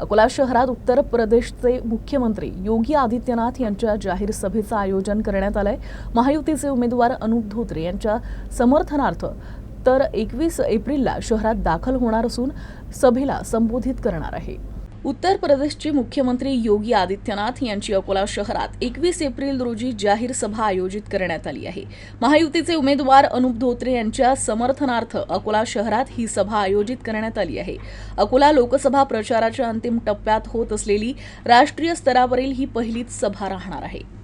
अकोला शहरात उत्तर प्रदेशचे मुख्यमंत्री योगी आदित्यनाथ यांच्या जाहीर सभेचं आयोजन करण्यात आलंय. महायुतीचे उमेदवार अनुप धोत्रे यांच्या समर्थनार्थ तर एकवीस एप्रिलला शहरात दाखल होणार असून सभेला संबोधित करणार आहे. उत्तर प्रदेशचे मुख्यमंत्री योगी आदित्यनाथ यांची अकोला शहरात एकवीस एप्रिल रोजी जाहीर सभा आयोजित करण्यात आली आहे. महायुतीचे उमेदवार अनुप धोत्रे यांच्या समर्थनार्थ अकोला शहरात ही सभा आयोजित करण्यात आली आहे. अकोला लोकसभा प्रचाराच्या अंतिम टप्प्यात होत असलेली राष्ट्रीय स्तरावरील ही पहिलीच सभा राहणार आहे.